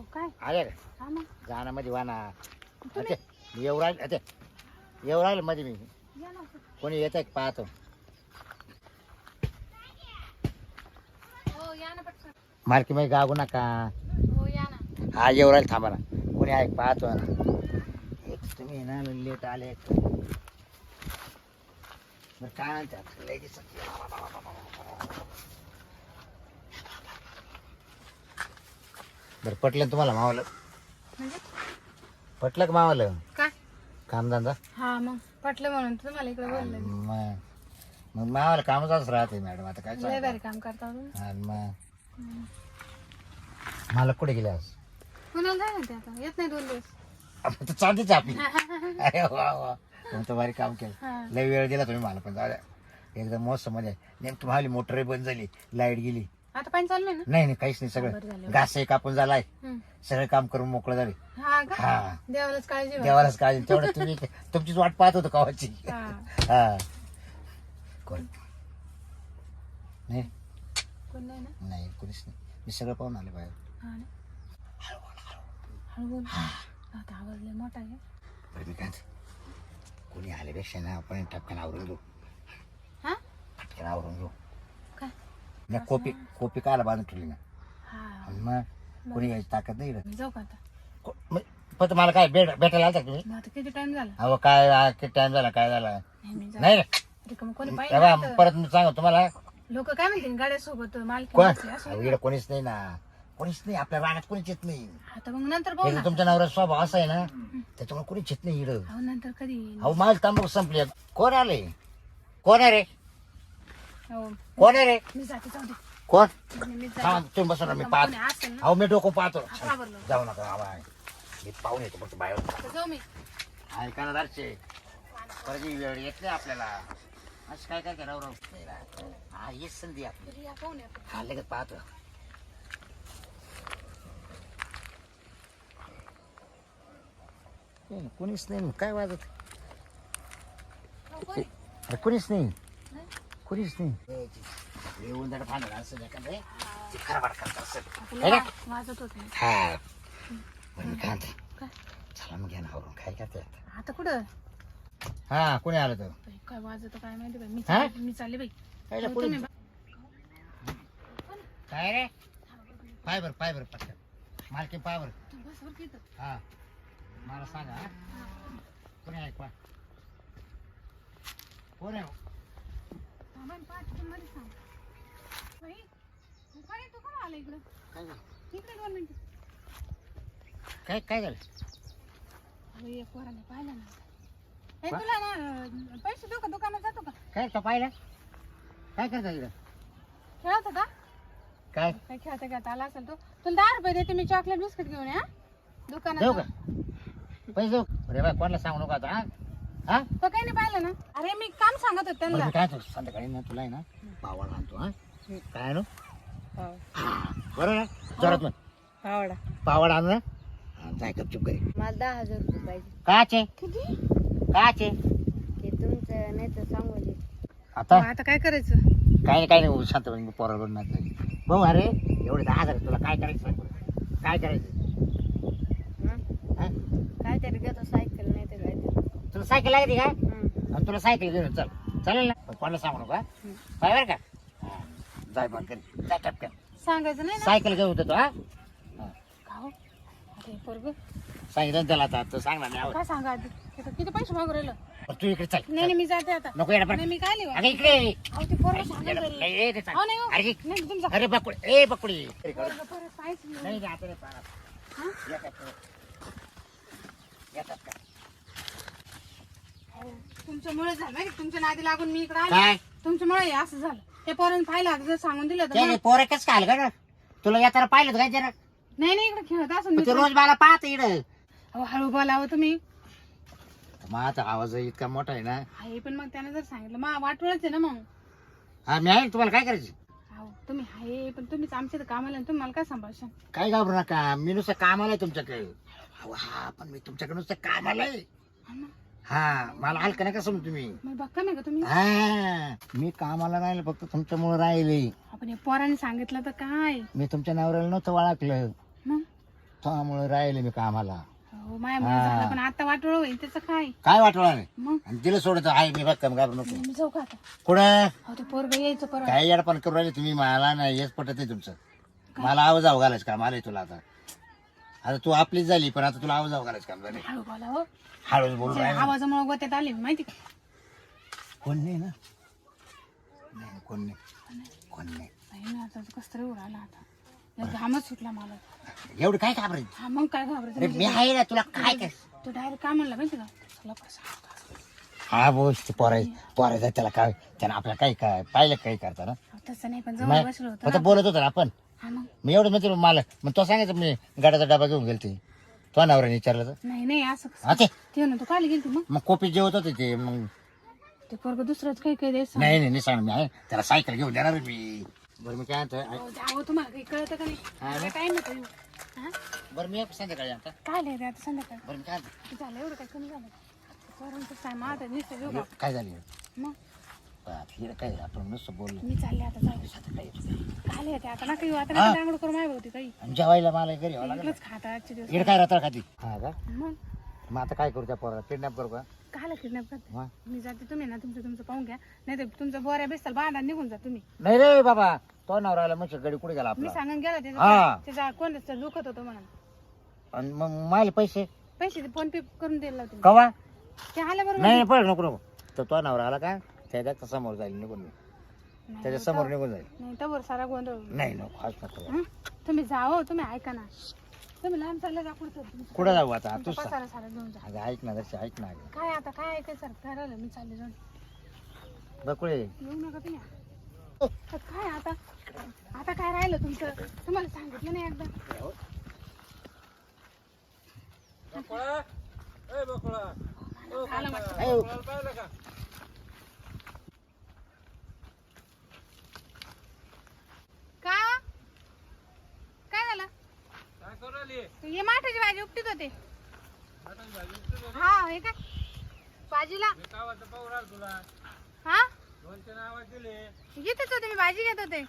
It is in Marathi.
हो काय? का हा मग मध्ये वाना. तुम्ही अते येऊ राहील अते. येऊ राहील मध्ये मी. या ना कोणी येत आहे पाहतो? हो या ना पटकन. मालकी मध्ये गागू नका. हो या ना. हा येऊ राहील थांबा ना. कोणी आहे पाहतो? ना एक तुम्ही ना लेट आले. बरं काय म्हणतात? लय बरं पटलं ना तुम्हाला मावलं? म्हणजे? पटलं का मावलं? काय? कामधंदा हा मग पटलं म्हणून तर तुम्हाला इकडे बोलले मग मग मावाला कामच राहते मॅडम आता काय लय सांगू? भारी काम करता तुम्ही. आणि मग? मला कुठे गेले आज? पुण्याला जाय ना ते आता येत नाही दोन दिवस. आपण तर चालतेच आपली. अरे वा वा. तर भारी काम केलं. लय वेळ दिला तुम्ही मला पण जाऊ द्या. एकदम मस्त मध्ये नेमकी मावली मोटर बंद झाली लाइट गेली. आता पाणी चाललंय ना? नाही नाही काहीच नाही बरं सगळं झालं. घास कापून झालाय. हम्म. सगळं काम करून मोकळं झाले. हा का? हा. देवालाच काळजी. देवालाच काळजी. तेवढं तुम्ही तुमचीच वाट पाहत होतो कवाची. हा. हा. कोण? नाही. कोण नाही ना? नाही कोणीच नाही. मी सगळं पाहून आले बाहेर. हा ना? हळू बोल आता आवाज लय मोठा आहे. बरं मी काय म्हणतो, कोणी आल्यापेक्षा ना आपण टपकन आवरून घेऊ. हा? पटकन आवरून घेऊ. मी कोपी कोपी कायला बांधून ठेवली ना हा. आणि मग कोणी यायची ताकद नाही. मी जाऊ का आता? को- मग- पण मला काय भेट भेटायला आलता का तुम्ही? मग आता किती टाइम झाला? अहो काय आ, किती टाइम झाला? काय झाला? नाही मी नाही रे रिकामं कोणी पाहिजे परत मी सांगू तुम्हाला. लोक काय म्हणतील? कोण? असं अहो, इकडं कोणीच नाही ना. कोणीच नाही. आपल्या रानात कोणीच येत नाही. आता मग नंतर पाहू तुमच्या नवरा स्वभाव असा आहे ना त्याच्यामुळे कोणीच येत नाही इकडं. अहो नंतर कधी येईन? अहो माल तांबूक संपली. कोण आले? कोण आहे रे? हो कोण आहे रे? मी जाते जाऊ दे. कोण? मी- तुम्ही बसा ना मी पाहतो. असेल ना? अहो मी डोकं पाहतो. जाऊ नका आवा. मी पाहून येतो फक्त बाहेर. तर जाऊ मी. ऐका ना दारचे परत ही वेळ येत नाही आपल्याला. असं काय काय करावं राव? नाही ना. हा हेच संधी आपली. तरी या. हा लगेच पाहतो. नाही, कोणीच नाही मग काय वाजत? कोणी? अरे कोणीच नाही. नाही? कोणीच नाही. येऊन जर पाहणार असं एखादं ते खरबाड करत असेल आपलं है ना? वा- वाजत होते. हा बरं मी काय म्हणते काय चला मग घ्या ना आवरून. काय करते आता? आता कुठं? हा कोणी आलं तर? बाई, काय वाजत काय माहिती बाई? मी हा? चालले मी चालले बाई. काय हो, कोणी तुम्ही काय रे? पाय बर पाय बर पटकन. मालकी पाय बर तुम्ही बस बरं की इथं. हा. मला सांगा हा? कोणी ऐकवा? कोण आहे थांबा ना, पाच तुम्ही मध्ये सांग. बाई, तू काय तू का आला इकडं? काय झालं? इकडे दोन मिनिटं. काय काय झालं? अरे एक पोराने पाहिलं ना. ए, वा? तुला ना अं, पैसे देऊ का? दुकानात जातो का? काय तो पाहिलं? काय करता इकडं? खेळत होता काय? काय खेळता खेळता आला असेल तो. तुला दहा रुपये देते मी चॉकलेट बिस्किट घेऊन या दुकानात देऊ जाऊ. का? पैसे देऊ अरे बाय कोणाला सांगू नका आता हा? हा? तो काही नाही पाहिलं ना. अरे मी काम सांगत होते बरं त्यांना मी काय तो संध्याकाळी ना तुला आहे ना पावड आणतो हा? काय आणू? बरोबर ना जोरात मग आवडा पावड आणू ना. हा, जाय गपचूप घरी. मला दहा हजार रुपये पाहिजे. काचे? किती? काचे? ते तुमचं नाही तर सांगू दे. आता? आता काय करायचं? काय नाही काय नाही शांत बन पोरावर नाही भाऊ अरे एवढे दहा हजार तुला काय करायचं? सांग बरं. काय करायचं? हा? काय तरी घेतो सायकल. तुला सायकल लागते का? आणि तुला सायकल घेऊन चल. चालेल ना? पण कोणाला सांगू नका काय बरं का? हा. जाय बंद कर जाय टपक्यान सांगायचं नाही ना? सायकल घेऊन होतो हा? का हो? अरे पोरग. सांगितलं ना त्याला आता तर सांगणार नाही आवड. काय सांगा आधी? किती पैसे मागू राहिलं? तू इकडे चल नाही नाही मी जाते आता. नको येणार नाही मी काय लिहू अगं इकडे. अहो ते पोरग ते चाल. अहो, नाही हो. अरे नाही तुमचा. अरे बकुडी ए बकुडी पोरग पोरग काहीच नाही. नाही नाही, आता नाही पाहणार. हा? येतात ते. येतात का? तुमच्यामुळे झालं का? तुमच्या नादी लागून मी इकडे आले. काय? तुमच्यामुळे हे असं झालं. ते पोरानं पाहिलं जर सांगून दिलं तर ते पोरं कसं काय तुला येताना पाहिलं होतं काय जरा? नाही नाही इकडे खेळत असं ते रोज मला पाहत इड अहो हळू बोलावं तुम्ही. आता आवाज इतका मोठा आहे ना? आहे पण मग त्याने जर सांगितलं मग वाटवळच आहे ना मग. हा मी आहे ना, तुम्हाला काय करायचं? अहो तुम्ही आहे पण तुम्हीच आमच्या इथं कामाला आहे, तुम्ही मला काय सांभाळशाल? काय घाबरू नका मी नुसतं कामाला आहे तुमच्याकडे. अहो, हा पण मी तुमच्याकडे नुसतं कामाला आहे. हा ना. हा मला हलका नका समजू तुम्ही. मग बघा नाही का तुम्ही? हा मी कामाला राहिले फक्त तुमच्यामुळे राहिले. आपण हे पोराने सांगितलं तर काय? मी तुमच्या नवऱ्याला नव्हतं ओळखलं. मग? त्यामुळे राहिले मी कामाला. हो माझ्या हा. झालं पण आता वाटोळ होईल त्याचं काय? काय वाटवणार नाही मग? आणि तिला सोडत आहे मी भक्कम घाबरू नको. मी जाऊ का आता? कुठं? ते पोरग यायचं काय येडपण करू राहिले तुम्ही मला नाही हेच पटत नाही तुमचं. मला आवाज आव घालायचं काम आलंय तुला आता. आता तू आपलीच झाली पण आता तुला आवाज आव घालायचं काम झाले हळू बोला हो. हळूच बोलू त्या राहिले. आवाजामुळे गोत्यात आले माहिती का? कोण नाही ना? नाही कोण नाही कोण नाही नाही ना आता कसं तरी उडाला आता. एक घामच सुटला मला. एवढं काय घाबरायचं? हा मग काय घाबरत अरे मी आहे ना तुला काय काय? तो डायरेक्ट काय म्हणला माहिती का? चला हा बोस. ते पोराय पोरायचं त्याला काय त्यानं आपल्याला काही काय पाहिलं काही करता ना तसं नाही पण जवळ नाही बसलो होतो. बोलत होतो ना आपण. मग. मी एवढं म्हणजे मला मग तो सांगायचं मी गाड्याचा डबा घेऊन गेलते. तो नवऱ्याने विचारलं तर. नाही नाही असं कसं? ते ते ना तू काल गेली मग. मग कोपी जेवत होते ते मग ते पोरग दुसरंच काही काही द्यायचं नाही नाही नाही सांग मी. आहे त्याला सायकल घेऊन देणार आहे मी. बरं मी काय म्हणतोय ऐक. जावं तुम्हाला काही कळतं का नाही? हा काय नको येऊ हा? बरं मी येतो संध्याकाळी आता. काय लिहायचं आता संध्याकाळ. बरं मी काय म्हणतो? झालं एवढं काय कमी झालं? पोरांचं नुसतं काय झाली? मग? काय आपण नुसतं बोललो. मी चालले आता जाऊ. आता काय येतं? काय लिहायचं आता ना काही आता हा. नका दांगड करू होती काही आणि जेवायला मला घरी यावं लागेल. इकडंच खाता आजचे दिवस. इकडे काय खाती? हा का? मग? मग आता काय करू त्या पोराला? किडनॅप करू का? काला किडनॅप करते. हा? मी जाते तुम्ही ना तुमचं तुमचं पाहून घ्या. नाही तर तुमचं बोऱ्या बेसाल बांधा निघून जा तुम्ही. नाही रे बाबा तो नवराला मग गडी कुठे गेला मी आपला? सांगून गेला हा. त्याचा त्याचा कोण दुखत होतं म्हणून. आणि मग माले पैसे? पैसे फोन पे करून दिला होते कवा? ते आल्या बरोबर नाही पळ नको नको. तर तो नवरा आला का? त्याच्यासमोर जाईल निघून. नाही, त्याच्यासमोर निघून जाईल. नाही तर सारा गोंधळ नाही नको आज नको. हं? तुम्ही जाओ तुम्ही ऐका ना. तुम्ही लांब चालले जा पुढचं. तुमचं कुठं जाऊ आता? तू तुमचा पसारा सारा घेऊन जा. अगं ऐक ना जशी ऐक ना अगं. काय आता काय ऐकायचं? सर ठरवलं मी चालले जाऊन. बकुळे. येऊ नका तुम्ही. आता काय आता? आता काय राहिलं तुमचं? तुम्हाला सांगितलं नाही एकदा. वाटतं. ऐ, का काय झालं हे माठाची भाजी उपटीत होते. हा हे काय? भाजीला? हा? घेतच होते मी भाजी घेत होते.